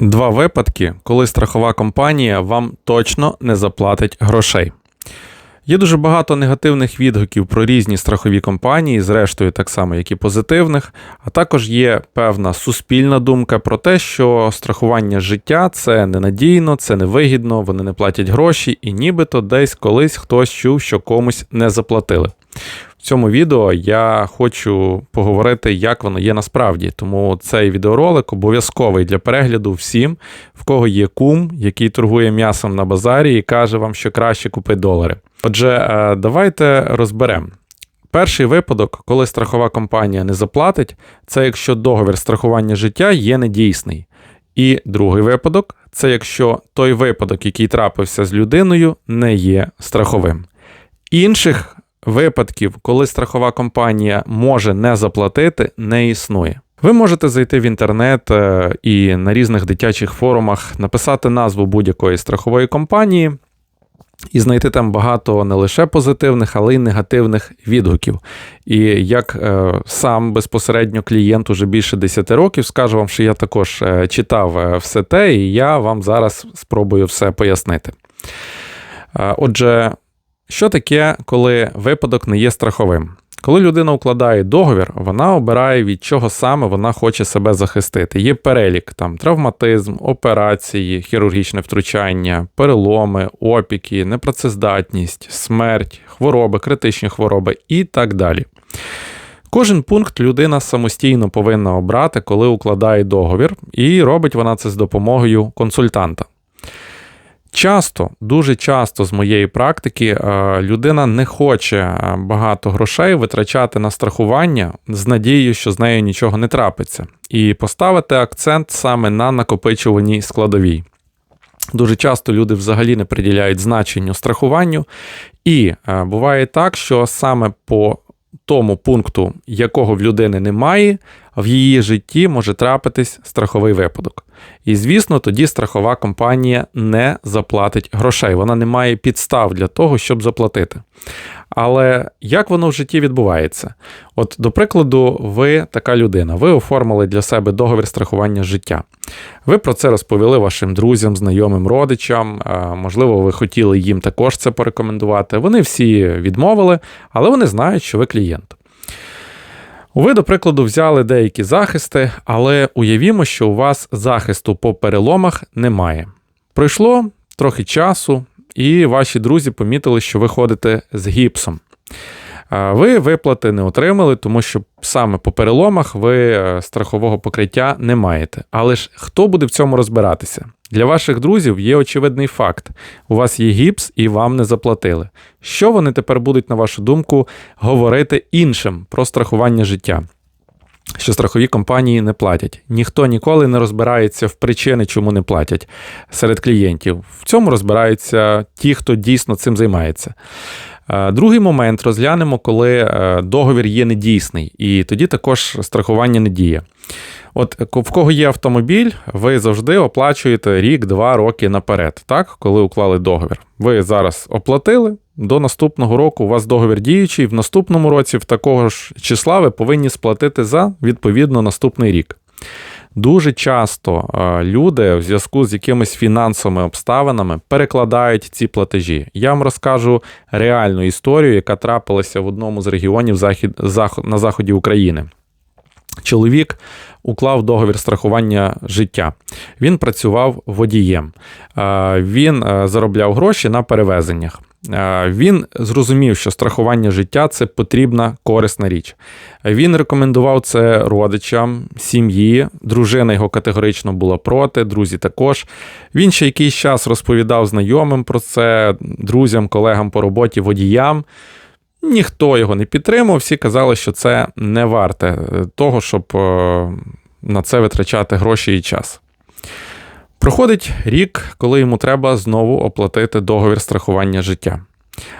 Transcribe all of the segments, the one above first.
Два випадки, коли страхова компанія вам точно не заплатить грошей. Є дуже багато негативних відгуків про різні страхові компанії, зрештою, так само, як і позитивних, а також є певна суспільна думка про те, що страхування життя це ненадійно, це невигідно, вони не платять гроші, і нібито десь колись хтось чув, що комусь не заплатили. В цьому відео я хочу поговорити, як воно є насправді. Тому цей відеоролик обов'язковий для перегляду всім, в кого є кум, який торгує м'ясом на базарі і каже вам, що краще купити долари. Отже, е, давайте розберемо. Перший випадок, коли страхова компанія не заплатить, це якщо договір страхування життя є недійсний. І другий випадок це якщо той випадок, який трапився з людиною, не є страховим. Інших випадків, коли страхова компанія може не заплатити, не існує. Ви можете зайти в інтернет е, і на різних дитячих форумах написати назву будь-якої страхової компанії. І знайти там багато не лише позитивних, але й негативних відгуків. І як е, сам безпосередньо клієнт уже більше 10 років, скажу вам, що я також е, читав е, все те, і я вам зараз спробую все пояснити. Отже, що таке, коли випадок не є страховим? Коли людина укладає договір, вона обирає, від чого саме вона хоче себе захистити. Є перелік, там травматизм, операції, хірургічне втручання, переломи, опіки, непрацездатність, смерть, хвороби, критичні хвороби і так далі. Кожен пункт людина самостійно повинна обрати, коли укладає договір, і робить вона це з допомогою консультанта. Часто, дуже часто з моєї практики, е, людина не хоче е, багато грошей витрачати на страхування з надією, що з нею нічого не трапиться, і поставити акцент саме на накопичуваній складовій. Дуже часто люди взагалі не приділяють значенню страхуванню, і е, буває так, що саме по тому пункту, якого в людини немає, в її житті може трапитись страховий випадок. І, звісно, тоді страхова компанія не заплатить грошей. Вона не має підстав для того, щоб заплатити. Але як воно в житті відбувається? От, до прикладу, ви така людина, ви оформили для себе договір страхування життя. Ви про це розповіли вашим друзям, знайомим, родичам. Можливо, ви хотіли їм також це порекомендувати. Вони всі відмовили, але вони знають, що ви клієнт. Ви, до прикладу, взяли деякі захисти, але уявімо, що у вас захисту по переломах немає. Пройшло трохи часу, і ваші друзі помітили, що ви ходите з гіпсом. Ви виплати не отримали, тому що саме по переломах ви е, страхового покриття не маєте. Але ж хто буде в цьому розбиратися? Для ваших друзів є очевидний факт: у вас є гіпс і вам не заплатили. Що вони тепер будуть, на вашу думку, говорити іншим про страхування життя? Що страхові компанії не платять. Ніхто ніколи не розбирається в причини, чому не платять серед клієнтів. В цьому розбираються ті, хто дійсно цим займається. Е, другий момент розглянемо, коли е, договір є недійсний, і тоді також страхування не діє. От в кого є автомобіль, ви завжди оплачуєте рік-два роки наперед, так, коли уклали договір. Ви зараз оплатили, до наступного року у вас договір діючий, в наступному році, в такого ж числа, ви повинні сплатити за відповідно наступний рік. Дуже часто люди в зв'язку з якимись фінансовими обставинами перекладають ці платежі. Я вам розкажу реальну історію, яка трапилася в одному з регіонів захід, заход, на заході України. Чоловік уклав договір страхування життя. Він працював водієм, він заробляв гроші на перевезеннях. Він зрозумів, що страхування життя це потрібна корисна річ. Він рекомендував це родичам, сім'ї, дружина його категорично була проти, друзі також. Він ще якийсь час розповідав знайомим про це, друзям, колегам по роботі, водіям. Ніхто його не підтримав, всі казали, що це не варте того, щоб е, на це витрачати гроші і час. Проходить рік, коли йому треба знову оплатити договір страхування життя.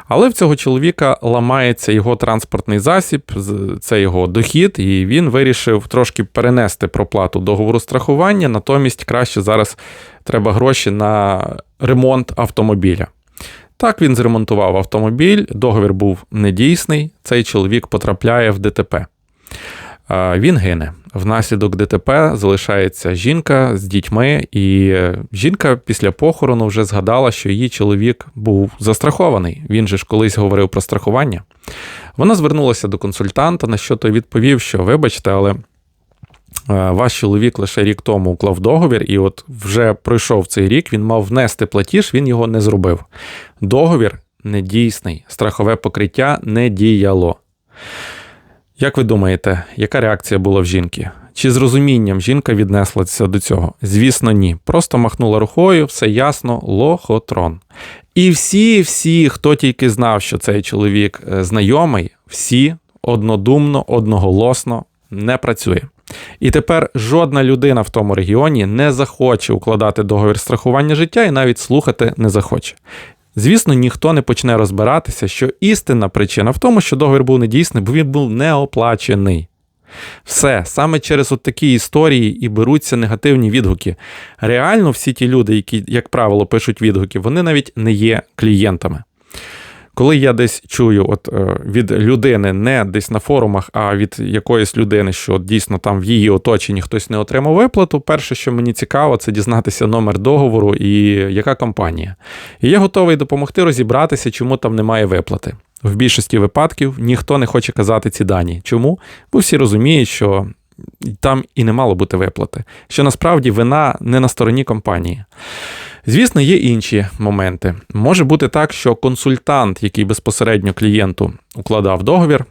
Але в цього чоловіка ламається його транспортний засіб, це його дохід, і він вирішив трошки перенести проплату договору страхування, натомість краще зараз треба гроші на ремонт автомобіля. Так він зремонтував автомобіль, договір був недійсний, цей чоловік потрапляє в ДТП. Він гине. Внаслідок ДТП залишається жінка з дітьми, і е, жінка після похорону вже згадала, що її чоловік був застрахований. Він же ж колись говорив про страхування. Вона звернулася до консультанта, на що той відповів, що вибачте, але. е, Ваш чоловік лише рік тому уклав договір, і от вже пройшов цей рік, він мав внести платіж, він його не зробив. Договір недійсний, страхове покриття не діяло. Як ви думаєте, яка реакція була в жінки? Чи з розумінням жінка віднеслася до цього? Звісно, ні. Просто махнула рукою, все ясно, лохотрон. І всі, всі, хто тільки знав, що цей чоловік е, знайомий, всі однодумно, одноголосно не працює. І тепер жодна людина в тому регіоні не захоче укладати договір страхування життя і навіть слухати не захоче. Звісно, ніхто не почне розбиратися, що істинна причина в тому, що договір був недійсний, бо він був неоплачений. Все, саме через от такі історії і беруться негативні відгуки. Реально, всі ті люди, які, як правило, пишуть відгуки, вони навіть не є клієнтами. Коли я десь чую от, е, від людини, не десь на форумах, а від якоїсь людини, що дійсно там в її оточенні хтось не отримав виплату, перше, що мені цікаво, це дізнатися номер договору і яка компанія. І я готовий допомогти розібратися, чому там немає виплати. В більшості випадків ніхто не хоче казати ці дані. Чому? Бо всі розуміють, що там і не мало бути виплати, що насправді вина не на стороні компанії. Звісно, є інші моменти. Може бути так, що консультант, який безпосередньо клієнту укладав договір,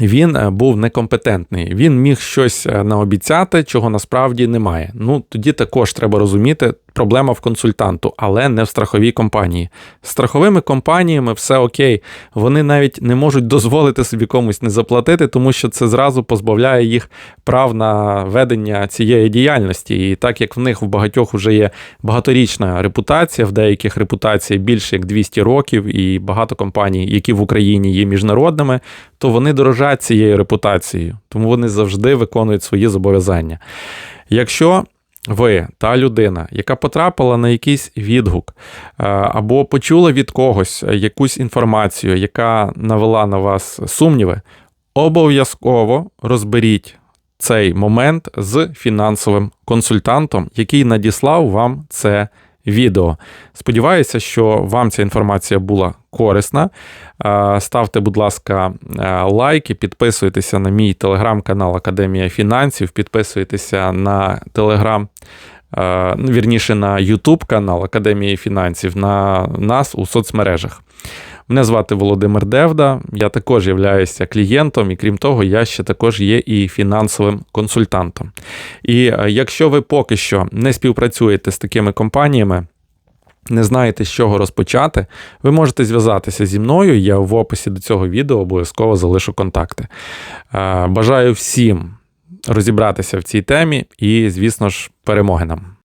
він е, був некомпетентний. Він міг щось е, наобіцяти, чого насправді немає. Ну тоді також треба розуміти, проблема в консультанту, але не в страховій компанії. З страховими компаніями все окей. Вони навіть не можуть дозволити собі комусь не заплатити, тому що це зразу позбавляє їх прав на ведення цієї діяльності. І так як в них в багатьох вже є багаторічна репутація, в деяких репутація більше як 200 років, і багато компаній, які в Україні є міжнародними, то вони дорожать цією репутацією, тому вони завжди виконують свої зобов'язання. Якщо ви та людина, яка потрапила на якийсь відгук, е, або почула від когось якусь інформацію, яка навела на вас сумніви, обов'язково розберіть цей момент з фінансовим консультантом, який надіслав вам це відео. Сподіваюся, що вам ця інформація була корисна. Е, Ставте, будь ласка, е, лайки, підписуйтеся на мій телеграм-канал Академія фінансів, підписуйтеся на телеграм. е, Вірніше на YouTube канал Академії фінансів, на нас у соцмережах. Мене звати Володимир Девда, я також являюся клієнтом, і крім того, я ще також є і фінансовим консультантом. І е, якщо ви поки що не співпрацюєте з такими компаніями, не знаєте, з чого розпочати, ви можете зв'язатися зі мною. Я в описі до цього відео обов'язково залишу контакти. Е, Бажаю всім розібратися в цій темі і, звісно ж, перемоги нам.